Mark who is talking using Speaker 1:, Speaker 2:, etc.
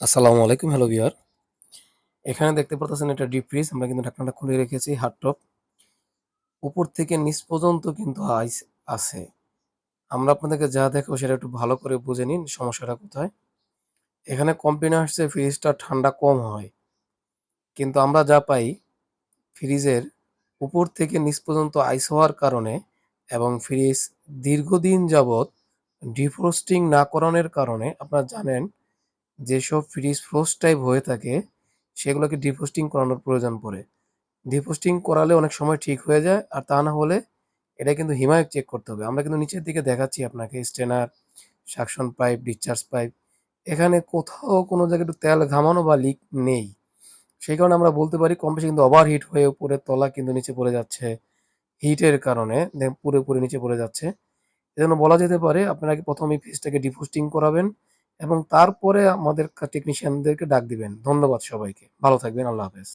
Speaker 1: আসসালামু আলাইকুম hello viewer এখানে দেখতে পারতেছেন এটা ডিপ ফ্রিজ আমরা কিন্তু ঢাকনাটা খুলে রেখেছি হার্ড টপ উপর থেকে নিচ পর্যন্ত কিন্তু আইস আছে। আমরা আপনাদেরকে যা দেখাবো সেটা একটু ভালো করে বুঝে নিন, সমস্যাটা কোথায়। এখানে কমপ্লেন আসছে ফ্রিজটা ঠান্ডা কম হয়। কিন্তু আমরা যা পাই ফ্রিজের উপর থেকে নিচ পর্যন্ত আইস হওয়ার কারণে এবং ফ্রিজ দীর্ঘদিন যাবৎ ডিফ্রোস্টিং না করানোর কারণে, আপনারা জানেন যেসব ফ্রিজ ফ্রোস্ট টাইপ হয়ে থাকে, সেগুলোকে ডিফ্রোস্টিং করানোর প্রয়োজন পড়ে। ডিফ্রোস্টিং করালে অনেক সময় ঠিক হয়ে যায়, আর তা না হলে এটা কিন্তু হিমায়ক চেক করতে হবে। আমরা কিন্তু নিচের দিকে দেখাচ্ছি আপনাকে strainer suction pipe discharge pipe এখানে কোথাও কোনো জায়গায় একটু তেল ঘামানো বা লিক নেই। সেই কারণে আমরা বলতে পারি, কম বেশি কিন্তু ওভারহিট হয়ে উপরের তলা কিন্তু নিচে পড়ে যাচ্ছে। হিটের কারণে পুরোপুরি নিচে পড়ে যাচ্ছে। এজন্য বলা যেতে পারে, আপনারা প্রথমে ফ্রিজটাকে ডিফ্রোস্টিং করাবেন। এবং তারপরে আমাদের টেকনিশিয়ানদেরকে ডাক দিবেন। ধন্যবাদ সবাইকে। ভালো থাকবেন। আল্লাহ হাফেজ।